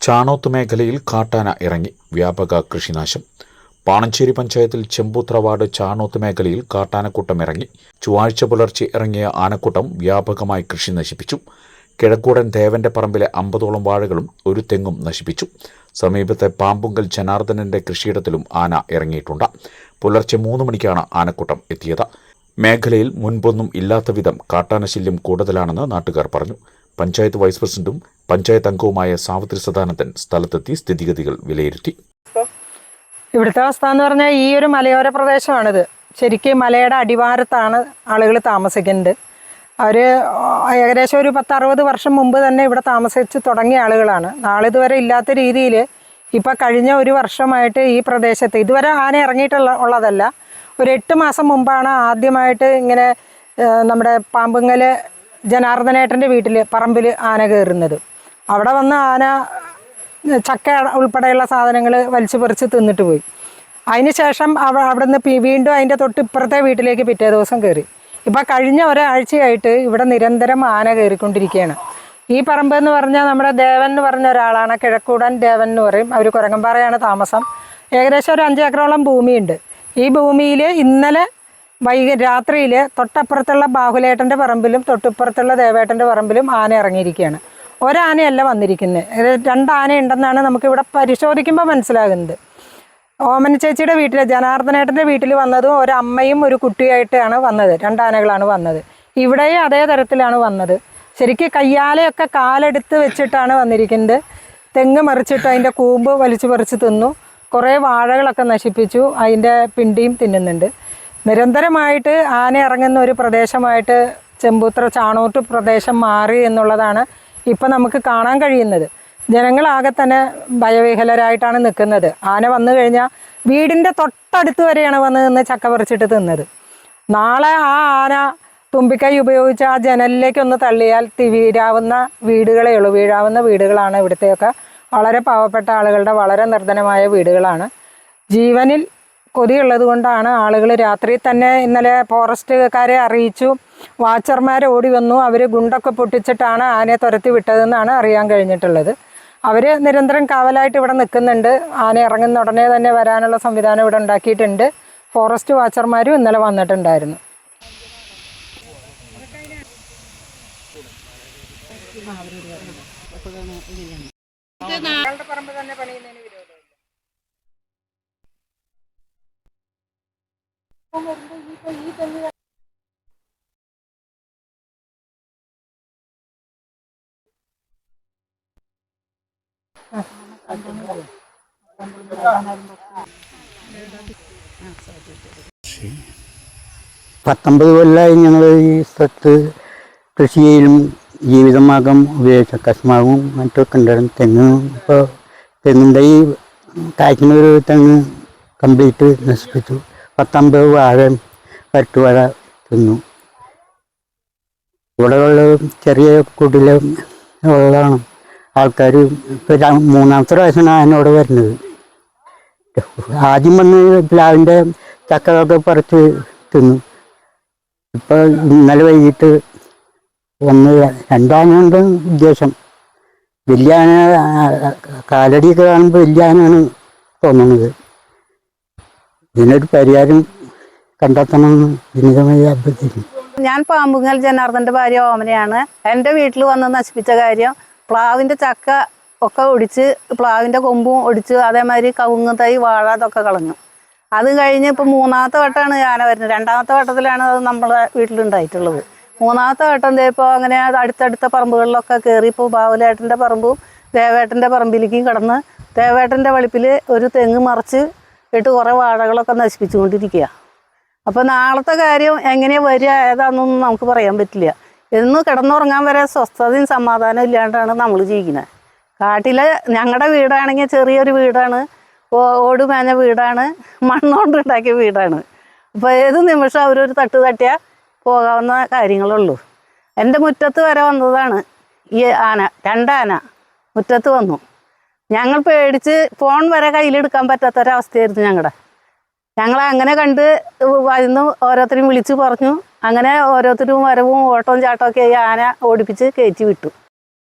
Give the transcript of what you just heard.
ചാണോത്ത് മേഖലയിൽ കാട്ടാന ഇറങ്ങി. വ്യാപക കൃഷിനാശം. പാണഞ്ചേരി പഞ്ചായത്തിൽ ചെമ്പൂത്ര വാർഡ് ചാണോത്ത് മേഖലയിൽ കാട്ടാനക്കൂട്ടം ഇറങ്ങി. ചൊവ്വാഴ്ച പുലർച്ചെ ഇറങ്ങിയ ആനക്കൂട്ടം വ്യാപകമായി കൃഷി നശിപ്പിച്ചു. കിഴക്കൂടൻ ദേവന്റെ പറമ്പിലെ അമ്പതോളം വാഴകളും ഒരു തെങ്ങും നശിപ്പിച്ചു. സമീപത്തെ പാമ്പുങ്കൽ ജനാർദ്ദനന്റെ കൃഷിയിടത്തിലും ആന ഇറങ്ങിയിട്ടുണ്ട്. പുലർച്ചെ മൂന്ന് മണിക്കാണ് ആനക്കൂട്ടം എത്തിയത്. മേഖലയിൽ മുൻപൊന്നും ഇല്ലാത്ത വിധം കാട്ടാനശല്യം കൂടുതലാണെന്ന് നാട്ടുകാർ പറഞ്ഞു. പഞ്ചായത്ത് വൈസ് പ്രസിഡന്റും പഞ്ചായത്ത് അംഗവുമായ സാവിത്രി സദാനന്ദൻ സ്ഥലത്തെത്തി സ്ഥിതിഗതികൾ വിലയിരുത്തി. ഇവിടുത്തെ അവസ്ഥ എന്ന് പറഞ്ഞാൽ ഈ ഒരു മലയോര പ്രദേശമാണിത്. ശരിക്കും മലയുടെ അടിവാരത്താണ് ആളുകൾ താമസിക്കുന്നത്. അവർ ഏകദേശം ഒരു പത്തറുപത് വർഷം മുമ്പ് തന്നെ ഇവിടെ താമസിച്ച് തുടങ്ങിയ ആളുകളാണ്. നാളിതുവരെ ഇല്ലാത്ത രീതിയിൽ ഇപ്പം കഴിഞ്ഞ ഒരു വർഷമായിട്ട് ഈ പ്രദേശത്ത് ഇതുവരെ ആന ഇറങ്ങിയിട്ടുള്ള ഉള്ളതല്ല. ഒരു എട്ട് മാസം മുമ്പാണ് ആദ്യമായിട്ട് ഇങ്ങനെ നമ്മുടെ പാമ്പുങ്ങൽ ജനാർദ്ദനേട്ടന്റെ വീട്ടിൽ പറമ്പിൽ ആന കയറുന്നത് അവിടെ വന്ന് ആന ചക്ക ഉൾപ്പെടെയുള്ള സാധനങ്ങൾ വലിച്ചു പറിച്ച് തിന്നിട്ട് പോയി. അതിനുശേഷം അവ അവിടെ പി- വീണ്ടും അതിന്റെ തൊട്ട് ഇപ്പുറത്തെ വീട്ടിലേക്ക് പിറ്റേ ദിവസം കയറി ഇപ്പം കഴിഞ്ഞ ഒരാഴ്ചയായിട്ട് ഇവിടെ നിരന്തരം ആന കയറിക്കൊണ്ടിരിക്കുകയാണ് ഈ പറമ്പ് എന്ന് പറഞ്ഞാൽ നമ്മുടെ ദേവൻ എന്ന് പറഞ്ഞ ഒരാളാണ്. കിഴക്കൂടൻ ദേവൻ എന്ന് പറയും. അവർ കുരങ്ങമ്പാറയാണ് താമസം. ഏകദേശം ഒരു അഞ്ചേക്കറോളം ഭൂമിയുണ്ട്. ഈ ഭൂമിയിൽ ഇന്നലെ വൈകി രാത്രിയിൽ തൊട്ടപ്പുറത്തുള്ള ബാഹുലേട്ടന്റെ പറമ്പിലും തൊട്ടിപ്പുറത്തുള്ള ദേവേട്ടന്റെ പറമ്പിലും ആന ഇറങ്ങിയിരിക്കുകയാണ്. ഒരാനയല്ല വന്നിരിക്കുന്നത് രണ്ട് ആന ഉണ്ടെന്നാണ് നമുക്കിവിടെ പരിശോധിക്കുമ്പോൾ മനസ്സിലാകുന്നത്. ഓമന ചേച്ചിയുടെ വീട്ടിൽ ജനാർദ്ദനേട്ടന്റെ വീട്ടിൽ വന്നതും ഒരമ്മയും ഒരു കുട്ടിയായിട്ടാണ് വന്നത്. രണ്ടാനകളാണ് വന്നത്. ഇവിടെയും അതേ തരത്തിലാണ് വന്നത്. ശരിക്കും കയ്യാലയൊക്കെ കാലെടുത്ത് വെച്ചിട്ടാണ് വന്നിരിക്കുന്നത്. തെങ്ങ് മറിച്ചിട്ട് അതിന്റെ കൂമ്പ് വലിച്ചു പറിച്ച് തിന്നു. കുറേ വാഴകളൊക്കെ നശിപ്പിച്ചു. അതിന്റെ പിണ്ടിയും തിന്നുന്നുണ്ട്. നിരന്തരമായിട്ട് ആന ഇറങ്ങുന്ന ഒരു പ്രദേശമായിട്ട് ചെമ്പൂത്ര ചാണോട്ട് പ്രദേശം മാറി എന്നുള്ളതാണ് ഇപ്പം നമുക്ക് കാണാൻ കഴിയുന്നത്. ജനങ്ങളാകെ തന്നെ ഭയവിഹലരായിട്ടാണ് നിൽക്കുന്നത്. ആന വന്നു കഴിഞ്ഞാൽ വീടിന്റെ തൊട്ടടുത്ത് വരെയാണ് വന്ന് നിന്ന് ചക്ക പറിച്ചിട്ട് തിന്നത്. നാളെ ആ ആന തുമ്പിക്കൈ ഉപയോഗിച്ച് ആ ജനലിലേക്കൊന്ന് തള്ളിയാൽ വീഴാവുന്ന വീടുകളേ ഉള്ളൂ. വീഴാവുന്ന വീടുകളാണ് ഇവിടുത്തെയൊക്കെ. വളരെ പാവപ്പെട്ട ആളുകളുടെ വളരെ നിർധനമായ വീടുകളാണ്. ജീവനിൽ കൊതിയുള്ളത് കൊണ്ടാണ് ആളുകൾ രാത്രി തന്നെ ഇന്നലെ ഫോറസ്റ്റുകാരെ അറിയിച്ചു. വാച്ചർമാർ ഓടി വന്നു. അവർ ഗുണ്ടൊക്കെ പൊട്ടിച്ചിട്ടാണ് ആനയെ തുരത്തി വിട്ടതെന്നാണ് അറിയാൻ കഴിഞ്ഞിട്ടുള്ളത്. അവർ നിരന്തരം കാവലായിട്ട് ഇവിടെ നിൽക്കുന്നുണ്ട്. ആന ഇറങ്ങുന്ന ഉടനെ തന്നെ വരാനുള്ള സംവിധാനം ഇവിടെ ഉണ്ടാക്കിയിട്ടുണ്ട്. ഫോറസ്റ്റ് വാച്ചർമാരും ഇന്നലെ വന്നിട്ടുണ്ടായിരുന്നു. പത്തൊമ്പത് കൊല്ലമായി ഞങ്ങൾ ഈ സ്ഥലത്ത് കൃഷി ചെയ്യലും ജീവിതമാർഗം ഉപയോഗിച്ച കശുമാവും മറ്റൊക്കെ ഉണ്ടായിരുന്നു തെങ്ങ് ഇപ്പോൾ തെങ്ങിന്റെ ഈ കായ്ക്കുന്ന തെങ്ങ് കംപ്ലീറ്റ് നശിപ്പിച്ചു. പത്തൊമ്പത് വാഴ പരട്ടുവാഴ തിന്നു. ഇവിടെ ഉള്ള ചെറിയ കുടിലെ ഉള്ളതാണ്. ആൾക്കാർ ഇപ്പോൾ മൂന്നാമത്തെ പ്രാവശ്യമാണ് എന്നോട് വരുന്നത്. ആദ്യം വന്ന് പ്ലാവിന്റെ ചക്കകളൊക്കെ പറിച്ച് തിന്നു. ഇപ്പൊ ഇന്നലെ വൈകിട്ട് ഒന്ന് രണ്ടാനുണ്ട് ഉദ്ദേശം. വലിയ ആന കാലടിയൊക്കെ കാണുമ്പോൾ വലിയ ആനയാണ് തോന്നുന്നത് ഇതിനൊരു പരിഹാരം കണ്ടെത്തണമെന്ന് വിനീതമായി അഭ്യർത്ഥിക്കുന്നു. ഞാൻ പാമ്പുങ്ങൽ ജനാർദ്ദന്റെ ഭാര്യ ഓമനയാണ്. എന്റെ വീട്ടിൽ വന്ന് നശിപ്പിച്ച കാര്യം പ്ലാവിന്റെ ചക്ക ഒക്കെ ഒടിച്ച് പ്ലാവിന്റെ കൊമ്പും ഒടിച്ച് അതേമാതിരി കവുങ്ങ് തൈ വാഴ അതൊക്കെ കളഞ്ഞു. അത് കഴിഞ്ഞ് ഇപ്പം മൂന്നാമത്തെ വട്ടമാണ് ആന വരുന്നത്. രണ്ടാമത്തെ വട്ടത്തിലാണ് അത് നമ്മളെ വീട്ടിലുണ്ടായിട്ടുള്ളത്. മൂന്നാമത്തെ വട്ടം ഇപ്പോൾ അങ്ങനെ അത് അടുത്തടുത്ത പറമ്പുകളിലൊക്കെ കയറി ഇപ്പോൾ ബാവുലേട്ടന്റെ പറമ്പും ദേവേട്ടന്റെ പറമ്പിലേക്കും കടന്ന് ദേവേട്ടന്റെ വെളുപ്പിൽ ഒരു തെങ്ങ് മറിച്ച് ഇട്ട് കുറേ വാഴകളൊക്കെ നശിപ്പിച്ചുകൊണ്ടിരിക്കുക അപ്പോൾ നാളത്തെ കാര്യം എങ്ങനെയാ വരിക ഏതാണെന്നൊന്നും നമുക്ക് പറയാൻ പറ്റില്ല. എന്ന് കിടന്നുറങ്ങാൻ വരെ സ്വസ്ഥതയും സമാധാനവും ഇല്ലാണ്ടാണ് നമ്മൾ ജീവിക്കുന്നത് കാട്ടിലെ ഞങ്ങളുടെ വീടാണെങ്കിൽ ചെറിയൊരു വീടാണ് ഓട് മേഞ്ഞ വീടാണ് മണ്ണുകൊണ്ട് ഉണ്ടാക്കിയ വീടാണ്. അപ്പോൾ ഏത് നിമിഷം അവരൊരു തട്ട് തട്ടിയാൽ പോകാവുന്ന കാര്യങ്ങളുള്ളൂ. എന്റെ മുറ്റത്ത് വരെ വന്നതാണ് ഈ ആന രണ്ടാന മുറ്റത്ത് വന്നു. ഞങ്ങൾ പേടിച്ച് ഫോൺ വരെ കയ്യിലെടുക്കാൻ പറ്റാത്തൊരവസ്ഥയായിരുന്നു ഞങ്ങളുടെ ഞങ്ങൾ അങ്ങനെ കണ്ട് വരുന്നു ഓരോരുത്തരും വിളിച്ച് പറഞ്ഞു. അങ്ങനെ ഓരോരുത്തരും വരവും ഓട്ടവും ചാട്ടവും ഒക്കെ ആന ഓടിപ്പിച്ച് കയറ്റി വിട്ടു.